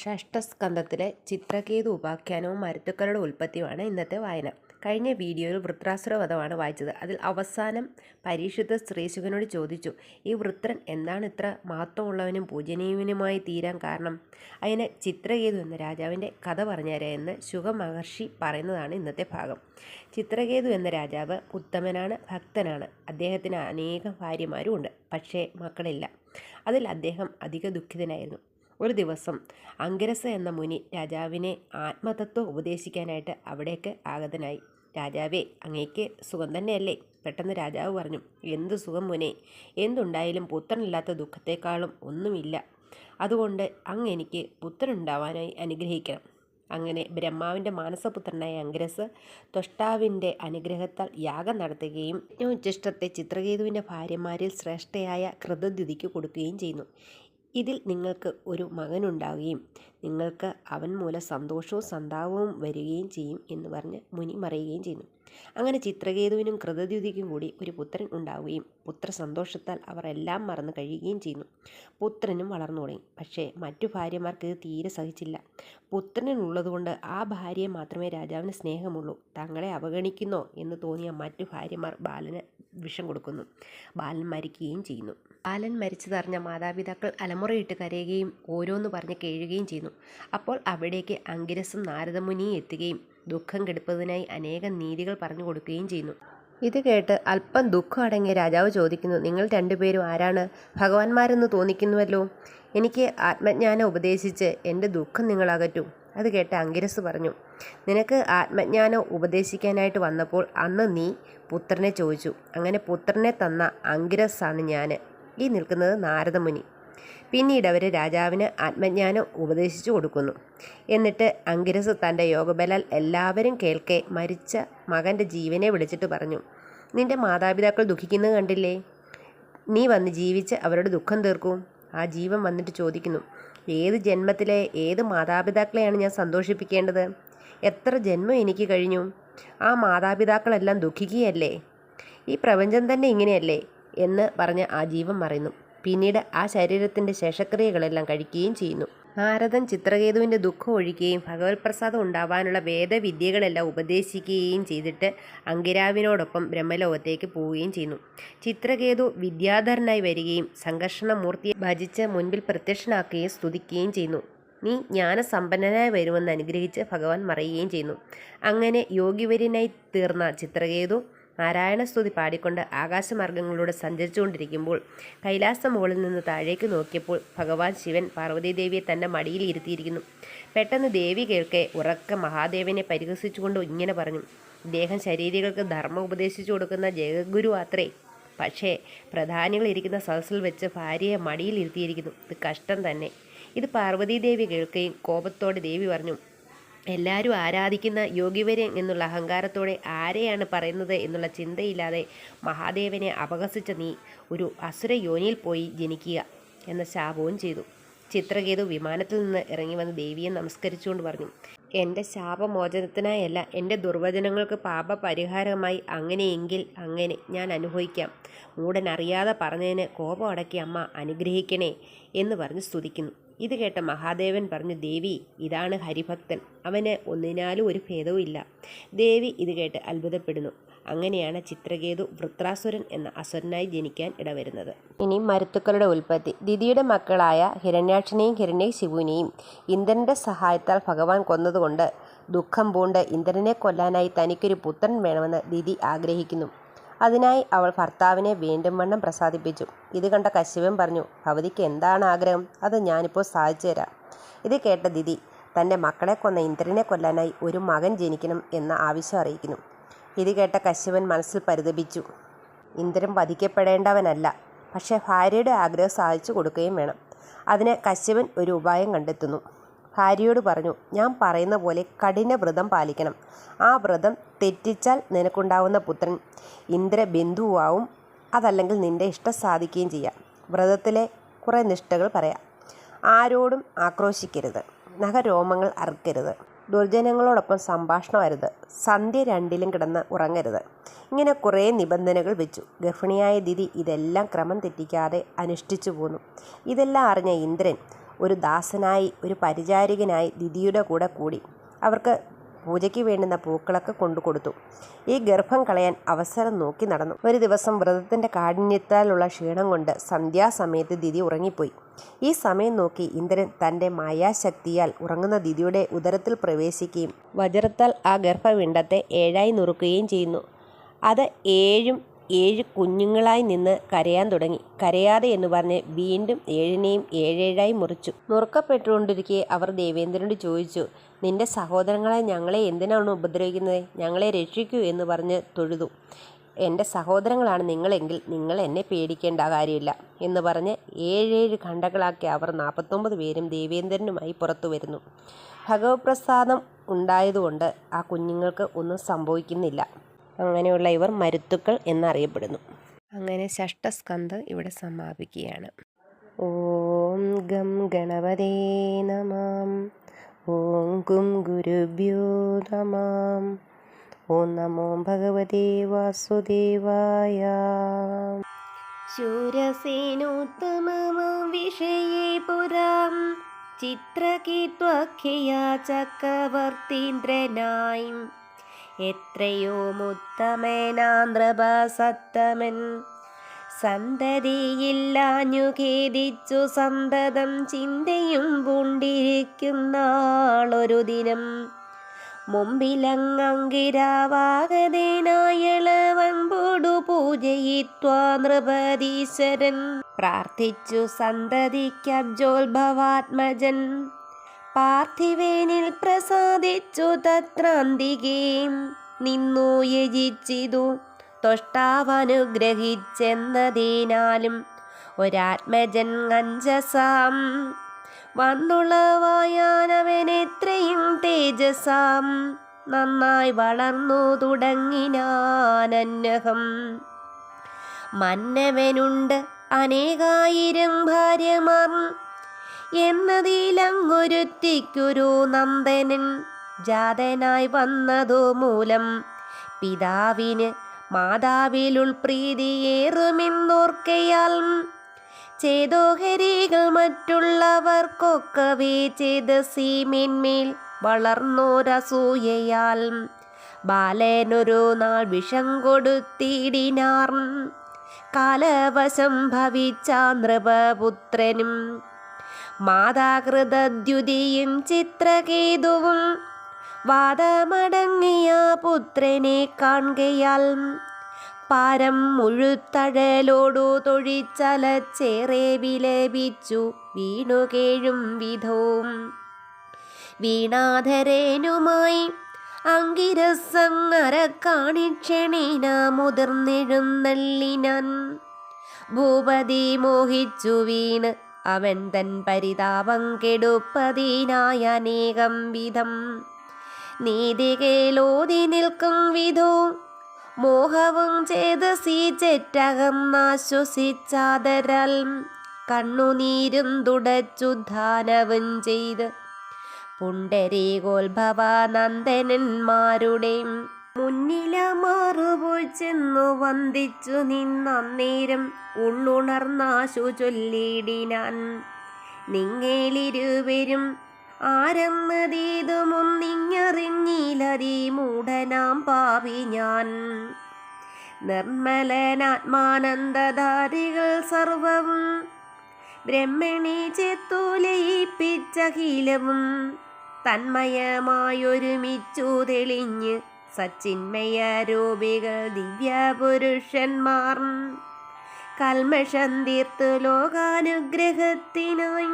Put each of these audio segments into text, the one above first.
ഷഷ്ഠസ്കന്ധത്തിലെ ചിത്രകേതു ഉപാഖ്യാനവും മരുത്തുക്കളുടെ ഉൽപ്പത്തിയുമാണ് ഇന്നത്തെ വായന. കഴിഞ്ഞ വീഡിയോയിൽ വൃത്രാസുര വധമാണ് വായിച്ചത്. അതിൽ അവസാനം പരീക്ഷിത ശ്രീശുഖനോട് ചോദിച്ചു, ഈ വൃത്രൻ എന്താണ് ഇത്ര മഹത്വമുള്ളവനും പൂജനീയവനുമായി തീരാൻ കാരണം? അതിനെ ചിത്രകേതു എന്ന രാജാവിന്റെ കഥ പറഞ്ഞുതരാ എന്ന് ശുകമഹർഷി പറയുന്നതാണ് ഇന്നത്തെ ഭാഗം. ചിത്രകേതു എന്ന രാജാവ് ഉത്തമനാണ്, ഭക്തനാണ്. അദ്ദേഹത്തിന് അനേകം ഭാര്യമാരും ഉണ്ട്. പക്ഷേ മക്കളില്ല. അതിൽ അദ്ദേഹം അധിക ദുഃഖിതനായിരുന്നു. ഒരു ദിവസം അങ്കിരസ എന്ന മുനി രാജാവിനെ ആത്മതത്വം ഉപദേശിക്കാനായിട്ട് അവിടേക്ക് ആഗതനായി. രാജാവേ, അങ്ങേക്ക് സുഖം തന്നെയല്ലേ? പെട്ടെന്ന് രാജാവ് പറഞ്ഞു, എന്ത് സുഖം മുനെ എന്തുണ്ടായാലും പുത്രനില്ലാത്ത ദുഃഖത്തെക്കാളും ഒന്നുമില്ല. അതുകൊണ്ട് അങ്ങ് എനിക്ക് പുത്രനുണ്ടാവാനായി അനുഗ്രഹിക്കണം. അങ്ങനെ ബ്രഹ്മാവിന്റെ മാനസപുത്രനായ അംഗരസ് ത്വഷ്ടാവിന്റെ അനുഗ്രഹത്താൽ യാഗം നടത്തുകയും യജ്ഞോച്ഛിഷ്ടത്തെ ചിത്രകേതുവിന്റെ ഭാര്യമാരിൽ ശ്രേഷ്ഠയായ കൃതദ്യുതിക്ക് കൊടുക്കുകയും ചെയ്യുന്നു. ഇതിൽ നിങ്ങൾക്ക് ഒരു മകനുണ്ടാവുകയും നിങ്ങൾക്ക് അവൻ മൂലം സന്തോഷവും സന്താപവും വരികയും ചെയ്യും എന്ന് പറഞ്ഞ് മുനി മറയുകയും ചെയ്യുന്നു. അങ്ങനെ ചിത്രകേതുവിനും കൃതദ്യുതിക്കും കൂടി ഒരു പുത്രൻ ഉണ്ടാവുകയും പുത്ര സന്തോഷത്താൽ അവർ എല്ലാം മറന്നു കഴിയുകയും ചെയ്യുന്നു. പുത്രനും വളർന്നു തുടങ്ങി. പക്ഷേ മറ്റു ഭാര്യമാർക്ക് ഇത് തീരെ സഹിച്ചില്ല. പുത്രനുള്ളതുകൊണ്ട് ആ ഭാര്യയെ മാത്രമേ രാജാവിന് സ്നേഹമുള്ളൂ. തങ്ങളെ അവഗണിക്കുന്നോ എന്ന് തോന്നിയ മറ്റു ഭാര്യമാർ ബാലന് വിഷം കൊടുക്കുന്നു. ബാലൻ മരിക്കുകയും ചെയ്യുന്നു. ബാലൻ മരിച്ചതറിഞ്ഞ മാതാപിതാക്കൾ അലമുറയിട്ട് കരയുകയും ഓരോന്ന് പറഞ്ഞ് കേഴുകയും ചെയ്യുന്നു. അപ്പോൾ അവിടേക്ക് അങ്കിരസും നാരദമുനിയും എത്തുകയും ദുഃഖം കെടുപ്പതിനായി അനേകം നീതികൾ പറഞ്ഞു കൊടുക്കുകയും ചെയ്യുന്നു. ഇത് കേട്ട് അല്പം ദുഃഖം അടങ്ങിയ രാജാവ് ചോദിക്കുന്നു, നിങ്ങൾ രണ്ടുപേരും ആരാണ്? ഭഗവാന്മാരെന്ന് തോന്നിക്കുന്നുവല്ലോ. എനിക്ക് ആത്മജ്ഞാനം ഉപദേശിച്ച് എന്റെ ദുഃഖം നിങ്ങൾ അകറ്റൂ. അത് കേട്ട് അങ്കിരസ് പറഞ്ഞു, നിനക്ക് ആത്മജ്ഞാനം ഉപദേശിക്കാനായിട്ട് വന്നപ്പോൾ അന്ന് നീ പുത്രനെ ചോദിച്ചു. അങ്ങനെ പുത്രനെ തന്ന അംഗിരസാണ് ഞാൻ. ഈ നിൽക്കുന്നത് നാരദമുനി. പിന്നീട് അവർ രാജാവിന് ആത്മജ്ഞാനം ഉപദേശിച്ചു കൊടുക്കുന്നു. എന്നിട്ട് അങ്കിരസ് തന്റെ യോഗബലാൽ എല്ലാവരും കേൾക്കെ മരിച്ച മകന്റെ ജീവനെ വിളിച്ചിട്ട് പറഞ്ഞു, നിന്റെ മാതാപിതാക്കൾ ദുഃഖിക്കുന്നത് കണ്ടില്ലേ? നീ വന്ന് ജീവിച്ച് അവരുടെ ദുഃഖം തീർക്കൂ. ആ ജീവൻ വന്നിട്ട് ചോദിക്കുന്നു, ഏത് ജന്മത്തിലെ ഏത് മാതാപിതാക്കളെയാണ് ഞാൻ സന്തോഷിപ്പിക്കേണ്ടത്? എത്ര ജന്മം എനിക്ക് കഴിഞ്ഞു? ആ മാതാപിതാക്കളെല്ലാം ദുഃഖിക്കുകയല്ലേ? ഈ പ്രപഞ്ചം തന്നെ ഇങ്ങനെയല്ലേ? എന്ന് പറഞ്ഞ് ആ ജീവൻ മറയുന്നു. പിന്നീട് ആ ശരീരത്തിന്റെ ശേഷക്രിയകളെല്ലാം കഴിക്കുകയും ചെയ്യുന്നു. നാരദൻ ചിത്രകേതുവിന്റെ ദുഃഖം ഒഴിക്കുകയും ഭഗവത് പ്രസാദം ഉണ്ടാവാനുള്ള വേദവിദ്യകളെല്ലാം ഉപദേശിക്കുകയും ചെയ്തിട്ട് അങ്കിരാവിനോടൊപ്പം ബ്രഹ്മലോകത്തേക്ക് പോവുകയും ചെയ്യുന്നു. ചിത്രകേതു വിദ്യാധരനായി വരികയും സംഘർഷണമൂർത്തിയെ ഭജിച്ച് മുൻപിൽ പ്രത്യക്ഷനാക്കുകയും സ്തുതിക്കുകയും ചെയ്യുന്നു. നീ ജ്ഞാനസമ്പന്നനായി വരുമെന്ന് അനുഗ്രഹിച്ച് ഭഗവാൻ മറയുകയും ചെയ്യുന്നു. അങ്ങനെ യോഗിവര്യനായി തീർന്ന ചിത്രകേതു നാരായണസ്തുതി പാടിക്കൊണ്ട് ആകാശമാർഗങ്ങളിലൂടെ സഞ്ചരിച്ചുകൊണ്ടിരിക്കുമ്പോൾ കൈലാസ മുകളിൽ നിന്ന് താഴേക്ക് നോക്കിയപ്പോൾ ഭഗവാൻ ശിവൻ പാർവതീദേവിയെ തന്റെ മടിയിൽ ഇരുത്തിയിരിക്കുന്നു. പെട്ടെന്ന് ദേവി കേൾക്കെ ഉറക്ക മഹാദേവനെ പരിഹസിച്ചുകൊണ്ട് ഇങ്ങനെ പറഞ്ഞു, ഇദ്ദേഹം ശരീരികൾക്ക് ധർമ്മം ഉപദേശിച്ചു കൊടുക്കുന്ന ജഗദ്ഗുരു അത്രേ. പക്ഷേ പ്രധാനികൾ ഇരിക്കുന്ന സദസ്സിൽ വെച്ച് ഭാര്യയെ മടിയിൽ ഇരുത്തിയിരിക്കുന്നു. ഇത് കഷ്ടം തന്നെ. ഇത് പാർവതീദേവി കേൾക്കുകയും കോപത്തോടെ ദേവി പറഞ്ഞു, എല്ലാവരും ആരാധിക്കുന്ന യോഗിവര്യൻ എന്നുള്ള അഹങ്കാരത്തോടെ ആരെയാണ് പറയുന്നത് എന്നുള്ള ചിന്തയില്ലാതെ മഹാദേവനെ അപഹസിച്ച നീ ഒരു അസുര യോനിയിൽ പോയി ജനിക്കുക എന്ന ശാപവും ചെയ്തു. ചിത്രകേതു വിമാനത്തിൽ നിന്ന് ഇറങ്ങി വന്ന് ദേവിയെ നമസ്കരിച്ചുകൊണ്ട് പറഞ്ഞു, എന്റെ ശാപമോചനത്തിനായല്ല, എന്റെ ദുർവചനങ്ങൾക്ക് പാപപരിഹാരമായി അങ്ങനെയെങ്കിൽ അങ്ങനെ ഞാൻ അനുഭവിക്കാം. മൂടൻ അറിയാതെ പറഞ്ഞതിന് കോപം അടക്കി അമ്മ അനുഗ്രഹിക്കണേ എന്ന് പറഞ്ഞ് സ്തുതിക്കുന്നു. ഇത് കേട്ട മഹാദേവൻ പറഞ്ഞു, ദേവി, ഇതാണ് ഹരിഭക്തൻ. അവന് ഒന്നിനാലും ഒരു ഭേദവും ഇല്ല. ദേവി ഇത് കേട്ട് അത്ഭുതപ്പെടുന്നു. അങ്ങനെയാണ് ചിത്രകേതു വൃത്രാസുരൻ എന്ന അസുരനായി ജനിക്കാൻ ഇടവരുന്നത്. ഇനി മരുത്തുക്കളുടെ ഉൽപ്പത്തി. ദിതിയുടെ മക്കളായ ഹിരണ്യാക്ഷനെയും ഹിരണ്യശിബുവിനെയും ഇന്ദ്രന്റെ സഹായത്താൽ ഭഗവാൻ കൊന്നതുകൊണ്ട് ദുഃഖം പൂണ്ട് ഇന്ദ്രനെ കൊല്ലാനായി തനിക്കൊരു പുത്രൻ വേണമെന്ന് ദിതി ആഗ്രഹിക്കുന്നു. അതിനായി അവൾ ഭർത്താവിനെ വീണ്ടും വണ്ണം പ്രസാദിപ്പിച്ചു. ഇത് കണ്ട കശ്യപൻ പറഞ്ഞു, ഭവതിക്ക് എന്താണ് ആഗ്രഹം? അത് ഞാനിപ്പോൾ സാധിച്ചു തരാം. ഇത് കേട്ട ദിതി തന്റെ മക്കളെ കൊന്ന ഇന്ദ്രനെ കൊല്ലാനായി ഒരു മകൻ ജനിക്കണം എന്ന ആവശ്യം അറിയിക്കുന്നു. ഇത് കേട്ട കശ്യപൻ മനസ്സിൽ പരിതപിച്ചു. ഇന്ദ്രൻ വധിക്കപ്പെടേണ്ടവനല്ല, പക്ഷേ ഭാര്യയുടെ ആഗ്രഹം സാധിച്ചു കൊടുക്കുകയും വേണം. അതിന് കശ്യപൻ ഒരു ഉപായം കണ്ടെത്തുന്നു. ഭാര്യയോട് പറഞ്ഞു, ഞാൻ പറയുന്ന പോലെ കഠിന വ്രതം പാലിക്കണം. ആ വ്രതം തെറ്റിച്ചാൽ നിനക്കുണ്ടാവുന്ന പുത്രൻ ഇന്ദ്രബന്ധുവാവും. അതല്ലെങ്കിൽ നിന്റെ ഇഷ്ടം സാധിക്കുകയും ചെയ്യാം. വ്രതത്തിലെ കുറേ നിഷ്ഠകൾ പറയാം. ആരോടും ആക്രോശിക്കരുത്. നഖരോമങ്ങൾ അറുക്കരുത്. ദുർജനങ്ങളോടൊപ്പം സംഭാഷണം അരുത്. സന്ധ്യ രണ്ടിലും കിടന്ന് ഉറങ്ങരുത്. ഇങ്ങനെ കുറേ നിബന്ധനകൾ വെച്ചു. ഗർഭിണിയായ ദിതി ഇതെല്ലാം ക്രമം തെറ്റിക്കാതെ അനുഷ്ഠിച്ചു പോന്നു. ഇതെല്ലാം അറിഞ്ഞ ഇന്ദ്രൻ ഒരു ദാസനായി ഒരു പരിചാരികനായി ദിതിയുടെ കൂടെ കൂടി അവർക്ക് പൂജയ്ക്ക് വേണ്ടുന്ന പൂക്കളൊക്കെ കൊണ്ടുകൊടുത്തു ഈ ഗർഭം കളയാൻ അവസരം നോക്കി നടന്നു. ഒരു ദിവസം വ്രതത്തിന്റെ കാഠിന്യത്താലുള്ള ക്ഷീണം കൊണ്ട് സന്ധ്യാസമയത്ത് ദിതി ഉറങ്ങിപ്പോയി. ഈ സമയം നോക്കി ഇന്ദ്രൻ തന്റെ മായാശക്തിയാൽ ഉറങ്ങുന്ന ദിതിയുടെ ഉദരത്തിൽ പ്രവേശിക്കുകയും വജ്രത്താൽ ആ ഗർഭപിണ്ഡത്തെ ഏഴായി നുറുക്കുകയും ചെയ്യുന്നു. അത് ഏഴും ഏഴ് കുഞ്ഞുങ്ങളായി നിന്ന് കരയാൻ തുടങ്ങി. കരയാതെ എന്ന് പറഞ്ഞ് വീണ്ടും ഏഴിനെയും ഏഴേഴായി മുറിച്ചു. നുറുക്കപ്പെട്ടുകൊണ്ടിരിക്കെ അവർ ദേവേന്ദ്രനോട് ചോദിച്ചു നിന്റെ സഹോദരങ്ങളെ ഞങ്ങളെ എന്തിനാണ് ഉപദ്രവിക്കുന്നത്? ഞങ്ങളെ രക്ഷിക്കൂ എന്ന് പറഞ്ഞ് തൊഴുതു. എന്റെ സഹോദരങ്ങളാണ് നിങ്ങളെങ്കിൽ നിങ്ങൾ എന്നെ പേടിക്കേണ്ട കാര്യമില്ല എന്ന് പറഞ്ഞ് ഏഴേഴ് ഖണ്ഡങ്ങളാക്കി അവർ നാൽപ്പത്തൊമ്പത് പേരും ദേവേന്ദ്രനുമായി പുറത്തു വരുന്നു. ഭഗവത്പ്രസാദം ഉണ്ടായതുകൊണ്ട് ആ കുഞ്ഞുങ്ങൾക്ക് ഒന്നും സംഭവിക്കുന്നില്ല. അങ്ങനെയുള്ള ഇവർ മരുത്തുക്കൾ എന്നറിയപ്പെടുന്നു. അങ്ങനെ ഷഷ്ടസ്കന്ധം ഇവിടെ സമാപിക്കുകയാണ്. ഓം ഗം ഗണപതേ നമാം. ഓം ഗും ഗുരുഭ്യോ നമാം. ഓം നമോ ഭഗവതേ വാസുദേവായ. ശൂരസേനോത്തമമാം വിഷയേ പുരാം. ചിത്രകീത്വഖ്യയാ ചക്രവർത്തീന്ദ്രനായും എത്രയോ മുത്തമേനാന്ത്രപസത്തമൻ സന്തതിയില്ലാഞ്ഞു ഖേദിച്ചു സന്തതം ചിന്തയും പൂണ്ടിരിക്കുന്നാളൊരു ദിനം. മുമ്പിലങ്ങങ്കിരാവാകതേനായളവൻപോടു പൂജയിത്വാ നൃപതീശ്വരൻ പ്രാർത്ഥിച്ചു സന്തതിക്കബ്ജോത്ഭവാത്മജൻ പാർത്ഥിവേനിൽ പ്രസാദിച്ചു തത്രാന്തികേം. നിന്നു യജിച്ചിതു. തൊഷ്ടാവനുഗ്രഹിച്ചെന്നതിനാലും ഒരാത്മജൻ അഞ്ചസാം. വന്നുളവായാനവനെത്രയും തേജസാം. നന്നായി വളർന്നു തുടങ്ങിനാനന്നഹം. മന്നവനുണ്ട് അനേകായിരം ഭാര്യമാർ. എന്നതിലങ്ങൊരുത്തിക്കൊരു നന്ദനൻ ജാതനായി വന്നതു മൂലം പിതാവിന് മാതാവിലുൾ പ്രീതിയേറുമെന്നോർക്കയാൽ ചേതോഹരികൾ മറ്റുള്ളവർക്കൊക്കവേ സീമിന്മേൽ വളർന്നോരസൂയയാൽ ബാലനൊരു നാൾ വിഷം കൊടുത്തിടിനാർ. കാലവശം ഭവിച്ച നൃപപുത്രനും മാതാകൃതദ്യുതിയും ചിത്രകേതുവും വാദമടങ്ങിയ പുത്രനെ കാണുകയാൽ പാരം മുഴുത്തഴലോടു തൊഴിച്ചലച്ചേറെ വിലപിച്ചു വീണുകേഴും വിധവും. വീണാധരേനുമായി അങ്കിരസങ്ങര കാണിക്ഷണീന മുതിർന്നെഴുന്നള്ളിനാൻ. ഭൂപതി മോഹിച്ചു വീണ് അവൻ തൻ പരിതാപം കെടുപ്പതിനായ അനേകം വിധം. നീതികേലോതി നിൽക്കും വിധോ. മോഹവും ചേതസി നാശ്വസിച്ചാതരൽ. കണ്ണുനീരും തുടച്ചു തുടച്ചുദ്ധാനവും ചെയ്ത്. പുണ്ടരീകോത്ഭവ നന്ദനന്മാരുടെ മുന്നിലമാറുപോയി ചെന്നു വന്ദിച്ചു നിന്നേരം ഉള്ളുണർന്നാശു ചൊല്ലിടിനാൻ. നിങ്ങളിരുവരും ആരെന്നതീതുമൊന്നിങ്ങറിഞ്ഞിലതി മൂടനാം പാവി ഞാൻ. നിർമ്മലനാത്മാനന്ദധാരികൾ സർവവും ബ്രഹ്മണി ചെത്തുലയിപ്പിച്ചഖിലവും തന്മയമായൊരുമിച്ചു തെളിഞ്ഞ് സച്ചിന്മയ രൂപികൾ ദിവ്യപുരുഷന്മാർ. കൽമഷം തീർത്ത് ലോകാനുഗ്രഹത്തിനായി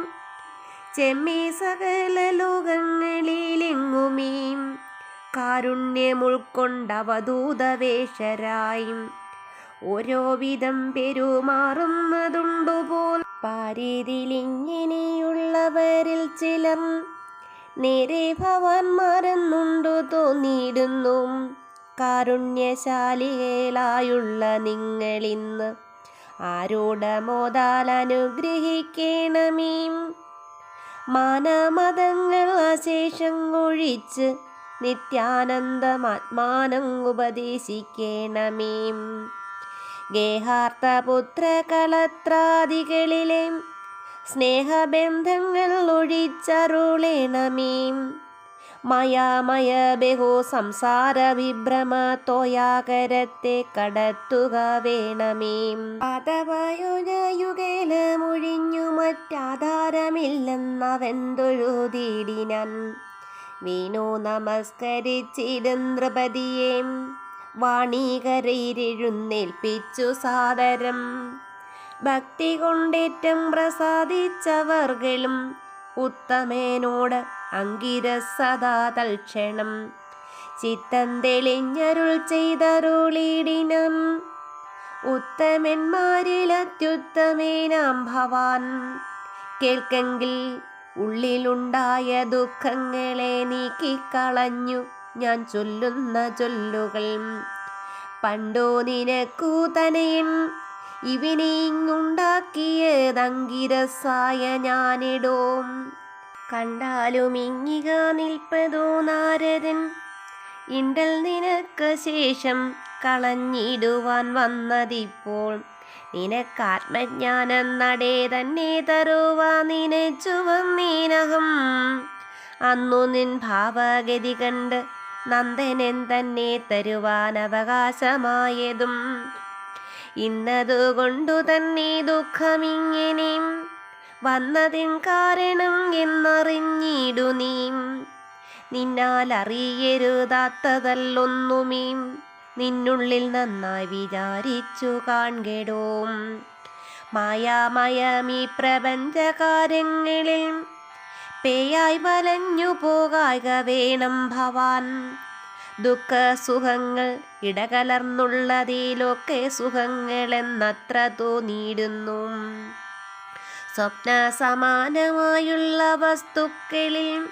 ചെമ്മി സകല ലോകങ്ങളിലെങ്ങുമേ കാരുണ്യമുൾക്കൊണ്ടവധൂതവേഷരായി ഓരോ വിധം പെരുമാറുന്നതുണ്ടുപോൽ. പാരീതിലിങ്ങനെയുള്ളവരിൽ ചിലർ നേരെ ഭവാന്മാരെന്നുണ്ടു തോന്നിയിടുന്നു. കാരുണ്യശാലികളായുള്ള നിങ്ങളിന്ന് ആരോടമോതാൽ അനുഗ്രഹിക്കണമേ. മാനമതങ്ങൾ അശേഷം ഒഴിച്ച് നിത്യാനന്ദമാത്മാനം ഉപദേശിക്കണമേ ഗേഹാർത്തപുത്ര കളത്രാദികളിലെ സ്നേഹബന്ധങ്ങൾ ഒഴിച്ചരുളേണമീ മയാമയ ബഹു സംസാര വിഭ്രമ തോയാകരത്തെ കടത്തുക വേണമേ മുഴിഞ്ഞു മറ്റാധാരമില്ലെന്നവെന്തൊഴുതിടിനൻ വീണു നമസ്കരിച്ചിരുന്നൃപതിയെ വാണീകരയിരെഴുന്നേൽപ്പിച്ചു സാദരം. ഭക്തി കൊണ്ടേറ്റം പ്രസാദിച്ചവർകളും ഉത്തമേനോട് അങ്കിരസദാ തൽക്ഷണം. ചിത്തം തെളിഞ്ഞരുൾ ചെയ്തരുളിടിനം. ഉത്തമന്മാരിലത്യുത്തമേനാം ഭവാൻ. കേൾക്കെങ്കിൽ ഉള്ളിലുണ്ടായ ദുഃഖങ്ങളെ നീക്കിക്കളഞ്ഞു ഞാൻ ചൊല്ലുന്ന ചൊല്ലുകൾ. പണ്ടോ നിനക്കൂതനയും ഇവനെ ഇങ്ങുണ്ടാക്കിയതങ്കിരസായ ഞാനിടോം. കണ്ടാലും ഇങ്ങിക നിൽപ്പതോ നാരദൻ? ഇണ്ടൽ നിനക്ക് ശേഷം കളഞ്ഞിടുവാൻ വന്നതിപ്പോൾ. നിനക്കാത്മജ്ഞാനം നടേ തന്നെ തരുവാ നിനച്ചു വന്നീനഹം അന്നു നിൻ ഭാവഗതി കണ്ട് നന്ദനൻ തന്നെ തരുവാൻ അവകാശമായതും. ഇന്നതുകൊണ്ടു തന്നെ ദുഃഖമിങ്ങനെ വന്നതിൻ കാരണം എന്നറിഞ്ഞിടു നീ നിന്നാൽ അറിയരുതാത്തതല്ലൊന്നുമേ നിന്നുള്ളിൽ നന്നായി വിചാരിച്ചു കാൺകെടോ. മായാമയമീ പ്രപഞ്ചകാര്യങ്ങളിൽ പേയായി വലഞ്ഞു പോകായക വേണം ഭവാൻ. ദുഃഖ സുഖങ്ങൾ ഇടകലർന്നുള്ളതിലൊക്കെ സുഖങ്ങളെന്നത്ര തോന്നിയിടുന്നു. സ്വപ്ന സമാനമായുള്ള വസ്തുക്കളിൽ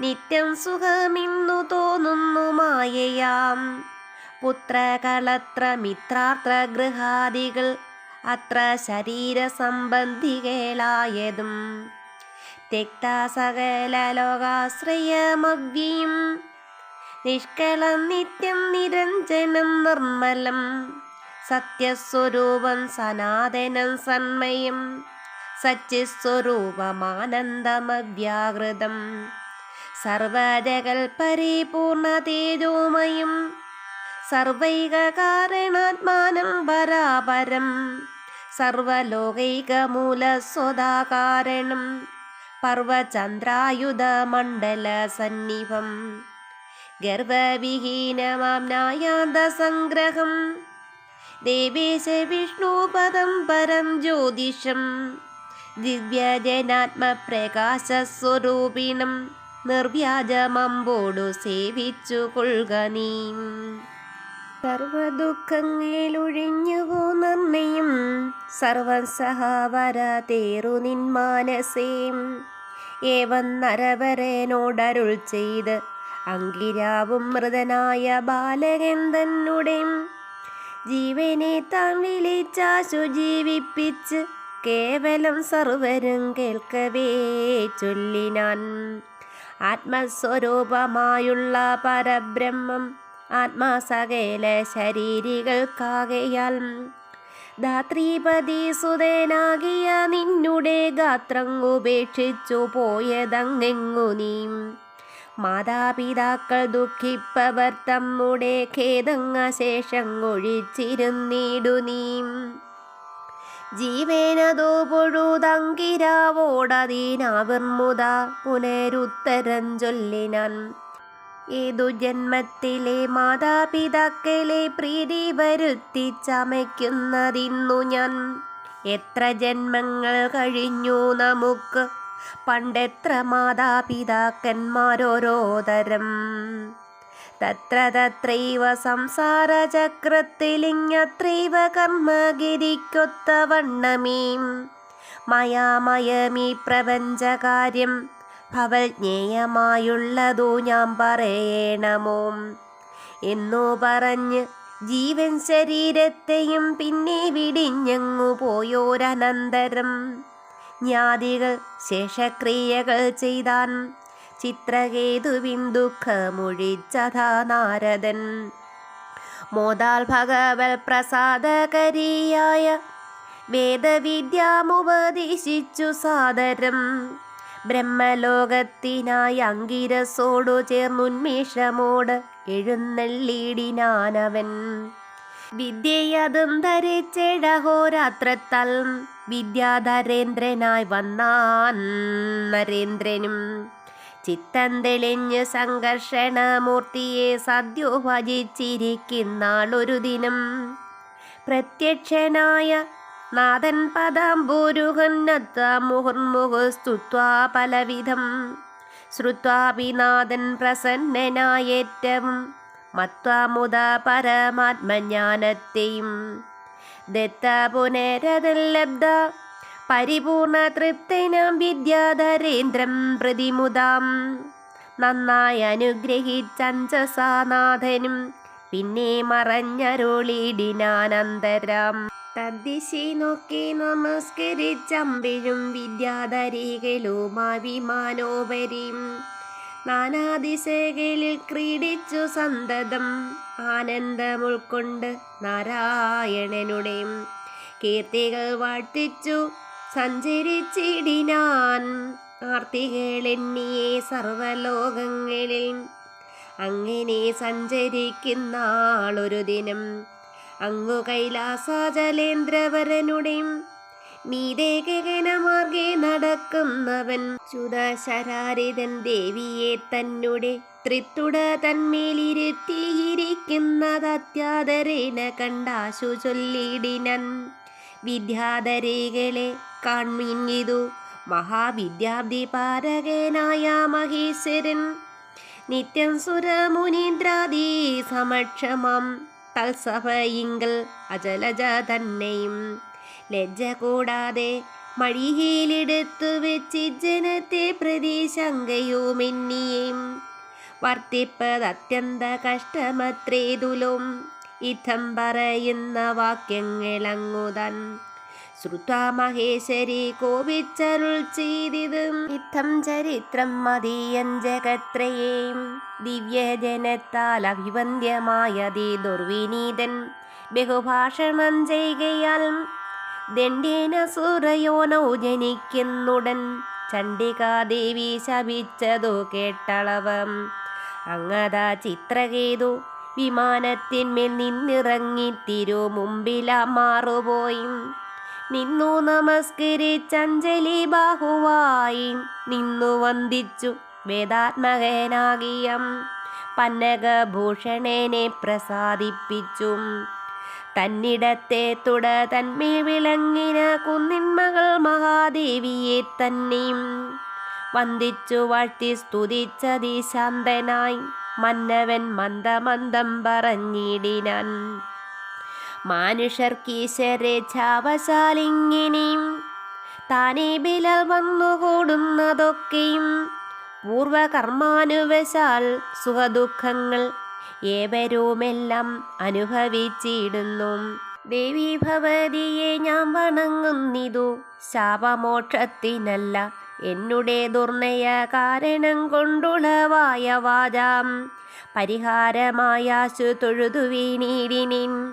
നിത്യം സുഖമിന്നു തോന്നുന്നു മായയാം. പുത്രകളത്ര മിത്രാർത്ഥ ഗൃഹാദികൾ അത്ര ശരീര സംബന്ധികളായതും തെക്ത സകല ലോകാശ്രയമവ്യം നിഷ്കളം നിത്യം നിരഞ്ജനം നിർമ്മലം സത്യസ്വരൂപം സനാതനം സന്മയം സച്ചിസ്വരൂപമാനന്ദമവ്യാകൃതം സർവജകൽ പരിപൂർണ തേജോമയം സർവൈകാരണാത്മാനം പരാപരം സർവലോകൈകമൂലസ്വതാകാരണം പർവചന്ദ്രായുധമണ്ഡല സന്നിഭം ഗർഭവിഹീനമാം നായാന്തസംഗ്രഹം. ദേവേശ വിഷ്ണുപദം പരം ജ്യോതിഷം. ദിവ്യജനാത്മപ്രകാശസ്വരൂപിണം നിർവ്യാജമമ്പോടു സേവിച്ചു കൊള്ളുക നീ. സർവദുഃഖങ്ങളൊഴിഞ്ഞുവോ നിർണയം സർവം സഹാവര തേറു നിൻ ഏവം നരവരനോടരുൾ ചെയ്ത് അങ്കിരാവും മൃതനായ ബാലകൻ തന്നെ ജീവനെ താൻ വിളിച്ചാശു ജീവിപ്പിച്ച് കേവലം സർവരും കേൾക്കവേ ചൊല്ലിനാൻ. ആത്മസ്വരൂപമായുള്ള പരബ്രഹ്മം ആത്മാസകല ശരീരികൾക്കാകയാൽ. ധാത്രീപതി സുതനാകിയ നിന്നുടെ ഗാത്രം ഉപേക്ഷിച്ചു പോയതങ്ങെങ്ങു നീ. മാതാപിതാക്കൾ ദുഃഖിപ്പവർ തമ്മുടെ ഖേദങ്ങ ശേഷം ഒഴിച്ചിരുന്നിടു നീ ജീവേനതോ പൊഴുതങ്കിരാവോടതീനാവിർമുത പുനരുത്തരം ചൊല്ലിനാൻ. ഏതു ജന്മത്തിലെ മാതാപിതാക്കളെ പ്രീതി വരുത്തി ചമയ്ക്കുന്നതിന്നു ഞാൻ. എത്ര ജന്മങ്ങൾ കഴിഞ്ഞു നമുക്ക് പണ്ടെത്ര മാതാപിതാക്കന്മാരോരോതരം തത്ര തത്രൈവ സംസാരചക്രത്തിലിങ്ങത്രൈവ കർമ്മഗിരിക്കൊത്ത വണ്ണമീം മയാമയമീ പ്രപഞ്ചകാര്യം ഭവജ്ഞേയമായുള്ളതു ഞാൻ പറയണമോ. എന്നു പറഞ്ഞ് ജീവൻ ശരീരത്തെയും പിന്നെ വിടിഞ്ഞങ്ങു പോയോരനന്തരം. ജ്ഞാതികൾ ശേഷക്രിയകൾ ചെയ്താൻ ചിത്രകേതുവിൻ ദുഃഖമൊഴിച്ചതാ നാരദൻ. മോദാൽ ഭഗവൽ പ്രസാദകരിയായ വേദവിദ്യാമുപദേശിച്ചു സാദരം. ബ്രഹ്മലോകത്തിനായി അങ്കിരസോടു ചേർന്നുന്മേഷമോട് എഴുന്നള്ളിടിനാനവൻ വിദ്യയതും ധരിച്ചെടഹോരാത്രത്താൽ വിദ്യാധരേന്ദ്രനായി വന്നാൻ നരേന്ദ്രനും. ചിത്തം തെളിഞ്ഞ് സംഘർഷണമൂർത്തിയെ സദ്യോ ഭജിച്ചിരിക്കുന്നാളൊരു ദിനം പ്രത്യക്ഷനായ നാഥൻ പദാംബൂരുഹന്നത്ത മുഹുർമുഹുസ്തുത്വാ പലവിധം. ശ്രുത്വാഭിനാഥൻ പ്രസന്നനായേറ്റവും മത്വാമുദ പരമാത്മജ്ഞാനത്തെയും ദത്ത പുനരതൽ ലബ്ധ പരിപൂർണ തൃപ്തനാം വിദ്യാധരേന്ദ്രം പ്രതിമുദാം. നന്നായി അനുഗ്രഹിച്ചഞ്ചസാനാഥനും പിന്നെ മറഞ്ഞരുളിടിനാനന്തരം തദ്ദിശി നോക്കി നമസ്കരിച്ചമ്പിഴും വിദ്യാധരികളുമാവിമാനോപരിയും നാനാദിശകളിൽ ക്രീഡിച്ചു സന്തതം. ആനന്ദം ഉൾക്കൊണ്ട് കീർത്തികൾ വാഴ്ത്തിച്ചു സഞ്ചരിച്ചിടിനാൻ ആർത്തികളെണ്ണിയെ സർവലോകങ്ങളിൽ അങ്ങനെ സഞ്ചരിക്കുന്ന ആളൊരു ദിനം അങ്ങു കൈലാസജലേന്ദ്രവരനുടെയും മീതേ ഗഗനമാർഗെ നടക്കുന്നവൻ ചുതശരാരിതൻ ദേവിയെ തന്നെ ത്രിത്തുട തന്മേലിരുത്തിയിരിക്കുന്നത് അത്യാദരേന കണ്ടാശു ചൊല്ലിടിനൻ. വിദ്യാധരികളെ കാൺമിഞ്ഞിതു മഹാവിദ്യാബ്ദി പാരകനായ മഹേശ്വരൻ. നിത്യം സുരമുനീന്ദ്രാദി സമക്ഷമം തത്സഭയിങ്കൽ അജലജ തന്നെയും. ലജ്ജ കൂടാതെ മഴിയിലെടുത്തു വെച്ച് ജനത്തെ പ്രതി ശങ്കയുമെന്നിയേയും വർത്തിപ്പത് അത്യന്ത കഷ്ടമത്രേതുലും. ഇത്തം പറയുന്ന വാക്യങ്ങളങ്ങുതൻ. ശ്രുതാ മഹേശ്വരി കോപിച്ചരുൾ ചെയ്തിതും. ഇത്തം ചരിത്രം മതീയൻ ജഗത്രയേയും ദിവ്യജനത്താൽ അഭിവന്ദ്യമായതി ദുർവിനീതൻ. ബഹുഭാഷണം ചെയ്യുകയാൽ ദണ്ഡേന സൂരയോനൗ ജനിക്കുന്നുടൻ. ചണ്ഡികാദേവി ശപിച്ചതു കേട്ടളവം. അങ്ങതാ ചിത്രകേതു. വിമാനത്തിന്മേൽ നിന്നിറങ്ങി തിരു മുമ്പില മാറുപോയി. നിന്നു നമസ്കരിച്ചഞ്ജലി ബാഹുവായി. നിന്നു വന്ദിച്ചു വേദാത്മകനാകിയം. പന്നകഭൂഷണനെ പ്രസാദിപ്പിച്ചു. തന്നിടത്തെ തുട തന്മേ വിളങ്ങിന കുന്നിന്മകൾ മഹാദേവിയെ തന്നെയും വന്ദിച്ചു വാഴ്ത്തി സ്തുതിച്ചതി ശാന്തനായി. മന്നവൻ മന്ദമന്ദം പറഞ്ഞിടിനാൻ. മാനുഷർക്കീശ്വരെ ചാവശാലിങ്ങിനെയും താനേ ബിലൽ വന്നുകൂടുന്നതൊക്കെയും പൂർവകർമാനുവശാൽ സുഖദുഃഖങ്ങൾ ഏവരുമെല്ലാം അനുഭവിച്ചിടുന്നു. ദേവി ഭവതിയെ ഞാൻ വണങ്ങുന്നിതു ശാപമോക്ഷത്തിനല്ല. എന്നുടെ ദുർണയ കാരണം കൊണ്ടുളവായ വാചാം. പരിഹാരമായാശു തൊഴുതു വീണീടിനിൻ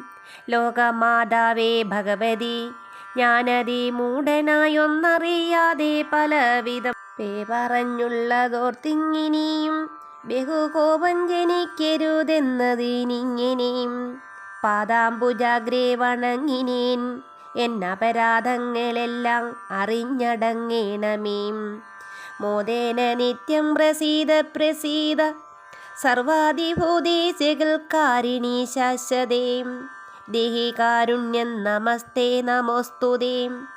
ലോകമാതാവേ ഭഗവതി ഞാനതി മൂഢനായൊന്നറിയാതെ പലവിധം പേ പറഞ്ഞുള്ളതോർത്തിങ്ങിനിയും ബഹുകോപം ജനിക്കരുതെന്നതിനിങ്ങനെയും പാദാംബുജാഗ്രേ വണങ്ങിനേൻ. എന്നപരാധങ്ങളെല്ലാം അറിഞ്ഞടങ്ങേണമേ. മോദേന നിത്യം പ്രസീത പ്രസീത സർവാധിഭൂതീശകൾക്കാരിണീ ശാശ്വതേം. ദേഹി കാരുണ്യം നമസ്തേ നമോസ്തുതേം.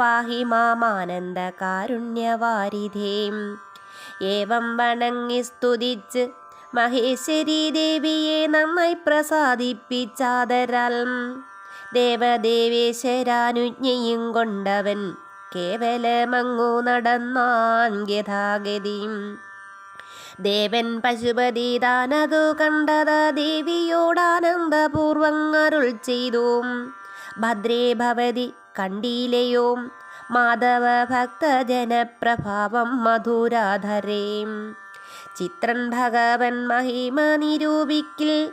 പാഹി മാമാനന്ദ കാരുണ്യവാരിധേം. ഏവം വണങ്ങി സ്തുതിച്ച് മഹേശ്വരി ദേവിയെ നന്നായി പ്രസാദിപ്പിച്ചാദരാൽ ദേവദേവേശ്വരാനുജ്ഞയും കൊണ്ടവൻ കേവലമങ്ങു നടന്നാൻ യഥാഗതിയും ദേവൻ പശുപതി താനതു കണ്ടത ദേവിയോടാനന്ദപൂർവം അരുൾ ചെയ്തു. ഭദ്രേ ഭവതി കണ്ടീലയോ മാധവ ഭക്തജനപ്രഭാവം മധുരാധരേം. ചിത്രൻ ഭഗവൻ മഹിമ നിരൂപിക്കിൽ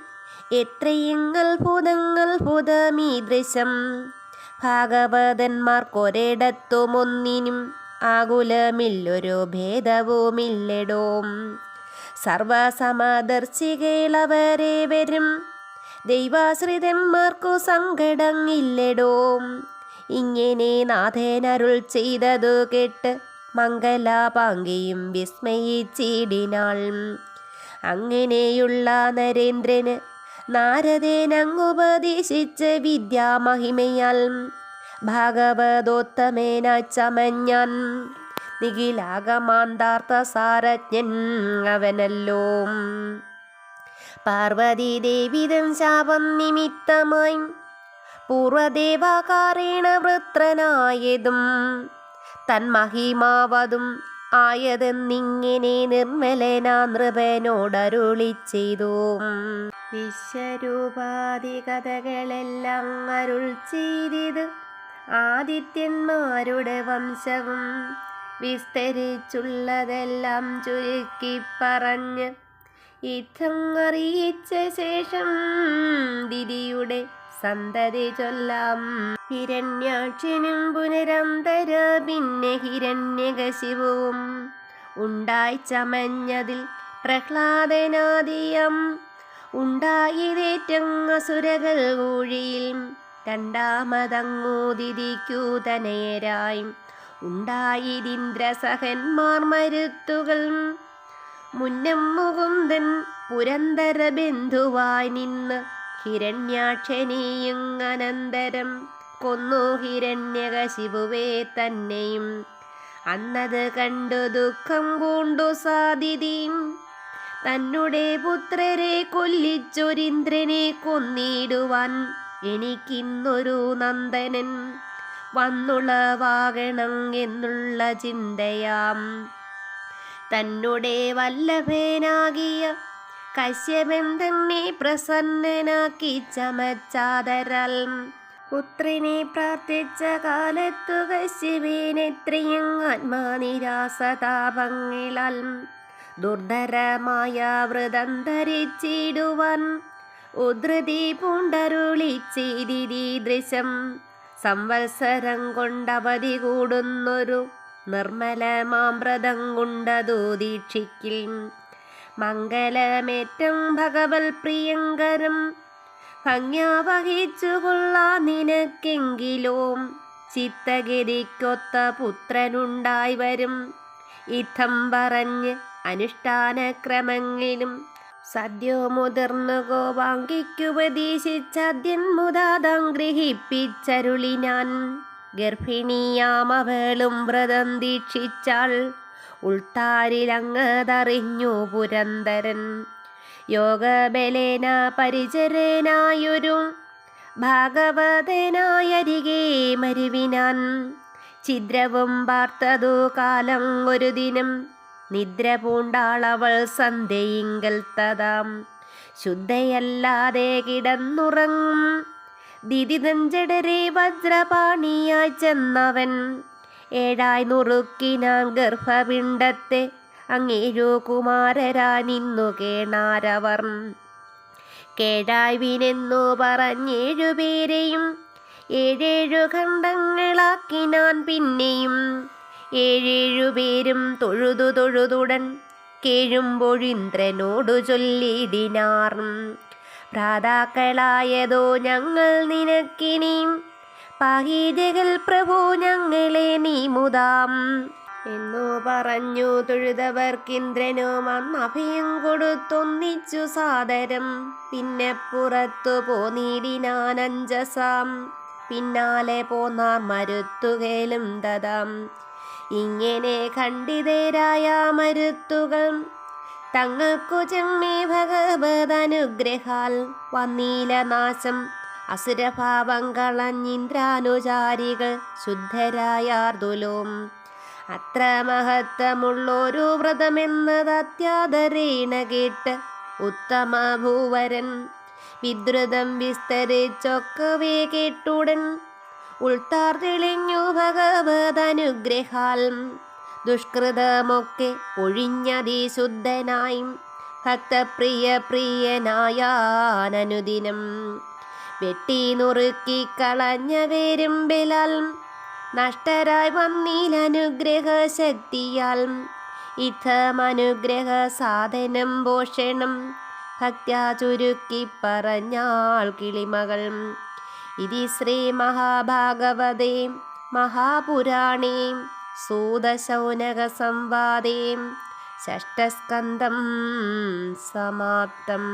എത്രയും ഭൂതമീദൃശം? അത്ഭുതമീദൃശം ഭാഗവതന്മാർക്കൊരിടത്തുമൊന്നിനും ആകുലമില്ലൊരു ഭേദവുമില്ലടോം. സർവസമദർശികളവരെ വരും ദൈവാശ്രിതന്മാർക്കു സങ്കടങ്ങില്ലടോം ഇങ്ങനെ നാഥേനരുൾ ചെയ്തതു കേട്ട് മംഗലാപാങ്കിയും വിസ്മയിച്ചിടിനാൾ. അങ്ങനെയുള്ള നരേന്ദ്രന് നാരദേനങ്ങുപദേശിച്ച വിദ്യാമഹിമയാൽ ഭാഗവതോത്തമേന ചമഞ്ഞൻ. നിഖിലാകമാന്താർത്ഥ സാരജ്ഞൻ അവനല്ലോ. പാർവതി ദേവിതം ശാപം നിമിത്തമായി പൂർവദേവാകാരേണ വൃത്രനായതും തന്മഹിമാവതും ആയതെന്നിങ്ങനെ നിർമ്മലന നൃപനോടരുളി ചെയ്തു. വിശ്വരൂപാദി കഥകളെല്ലാം അരുൾ ചെയ്തത് ആദിത്യന്മാരുടെ വംശവും വിസ്തരിച്ചുള്ളതെല്ലാം ചുരുക്കി പറഞ്ഞ് യുദ്ധം അറിയിച്ച ശേഷം ദിദിയുടെ സന്തതി ചൊല്ലാം. ഹിരണ്യാക്ഷനും പുനരന്തര പിന്നെ ഹിരണ്യകശിവും. ഉണ്ടായി ചമഞ്ഞതിൽ പ്രഹ്ലാദനാദിയം ഉണ്ടായതേറ്റം അസുരകൾ ഊഴിയിൽ രണ്ടാമതങ്ങൂതിരിക്കൂ തനേരായി. ഉണ്ടായിരിന്ദ്രസഹന്മാർ മരുത്തുകൾ മുന്നം മുകുന്ദൻ പുരന്തര ബന്ധുവായി നിന്ന് ഹിരണ്യാക്ഷനെയും അനന്തരം കൊന്നു ഹിരണ്യകശിപുവേ തന്നെയും. അന്നത് കണ്ടു ദുഃഖം പൂണ്ടു സാധിതീം തന്നെ പുത്രരെ കൊല്ലിച്ചൊരിന്ദ്രനെ കൊന്നിടുവാൻ എനിക്കിന്നൊരു നന്ദനൻ വന്നുളവാകണം എന്നുള്ള ചിന്തയാം. തന്നെ വല്ലഭേനാകിയ കശ്യപൻ തന്നെ പ്രസന്നനാക്കി ചമച്ചാതരാൽ പുത്രനെ പ്രാർത്ഥിച്ച കാലത്തു കശ്യപേനെത്രയും ആത്മാനിരാസതാപങ്ങളാൽ ദുർധരമായ വ്രതം ധരിച്ചിടുവൻ ഉദ്ധൃതി പൂണ്ടരുളി ചെയ്തിരീദൃശം സംവത്സരം കൊണ്ടവധി കൂടുന്നൊരു നിർമ്മലമാമ്പ്രതം കൊണ്ടതു ദീക്ഷിക്കിൽ. മംഗലമേറ്റം ഭഗവൽ പ്രിയങ്കരം ഭംഗ്യാ വഹിച്ചു കൊള്ളാ നിനക്കെങ്കിലോ. ചിത്തഗതിക്കൊത്ത പുത്രനുണ്ടായി വരും. ഇത്തം പറഞ്ഞ് അനുഷ്ഠാനക്രമങ്ങളിലും സദ്യോ മുതിർന്നു ഗോപാങ്കിക്കുപദേശിച്ചദ്യൻ മുതാതം ഗ്രഹിപ്പിച്ചരുളി ഞാൻ. ഗർഭിണിയാമവളും വ്രതം ദീക്ഷിച്ചാൾ ഉൾത്താരിലങ്ങതറിഞ്ഞു പുരന്തരൻ യോഗബലേന പരിചരനായൊരു ഭാഗവതനായരികെ മരുവിനാൻ. ഛിദ്രവും പാർത്തതു കാലം ഒരു ദിനം നിദ്ര പൂണ്ടാളവൾ സന്ധ്യയിങ്കൽ തതാം. ശുദ്ധയല്ലാതെ കിടന്നുറങ്ങും. ദിതി നഞ്ചടരെ വജ്രപാണിയായി ചെന്നവൻ. ഏഴായി നുറുക്കിനാൻ ഗർഭപിണ്ഡത്തെ അങ്ങേഴു കുമാരരാ നിന്നു കേണാരവർ. കേഴായ്വിനെന്നു പറഞ്ഞേഴുപേരെയും ഏഴേഴു ഖണ്ഡങ്ങളാക്കിനാൻ പിന്നെയും. ഏഴേഴു പേരും തൊഴുതു തൊഴുതുടൻ കേഴുമ്പൊഴിന്ദ്രനോടു ചൊല്ലിടിനാർ ഭ്രാതാക്കളായതോ ഞങ്ങൾ നിനക്കിനിയും പാഹീജകൾ പ്രഭു ഞങ്ങളെ നീ മുതാം എന്നു പറഞ്ഞു തൊഴുതവർക്കിന്ദ്രനും അഭയം കൊടുത്തൊന്നിച്ചു സാദരം. പിന്നെ പുറത്തു പോന്നിടിനാനഞ്ചസാം പിന്നാലെ പോന്നാർ മരുത്തുകേലും തതാം ഇങ്ങനെ ഖണ്ഡിതരായ മരുത്തുകൾ തങ്ങൾക്കു ചെമ്മേ ഭഗവത് അനുഗ്രഹാൽ വന്നീല നാശം അസുരഭാവം കളഞ്ഞിന്ദ്രാനുചാരികൾ ശുദ്ധരായാർദുലോം. അത്ര മഹത്വമുള്ളൊരു വ്രതമെന്നത് അത്യാദരീണ കേട്ട് ഉത്തമ ഭൂവരൻ വിദ്രുതം വിസ്തരിച്ചൊക്കവേ കേട്ടുടൻ. ഉൾത്താർ തെളിഞ്ഞു ഭഗവതനുഗ്രഹാൽ. ദുഷ്കൃതമൊക്കെ ഒഴിഞ്ഞതിശുദ്ധനായും ഭക്തപ്രിയ പ്രിയനായാനനുദിനം. വെട്ടി നുറുക്കി കളഞ്ഞ വേരുമ്പിലാൽ നഷ്ടരായി വന്നീലനുഗ്രഹ ശക്തിയാൽ ഇത്തമനുഗ്രഹ സാധനം പോഷണം ഭക്ത്യാ ചുരുക്കി പറഞ്ഞാൾ കിളിമകൾ. इति श्रीमहाभागवते महापुराणे सूदशौनकसंवादे षष्ठस्कन्दं समाप्तम्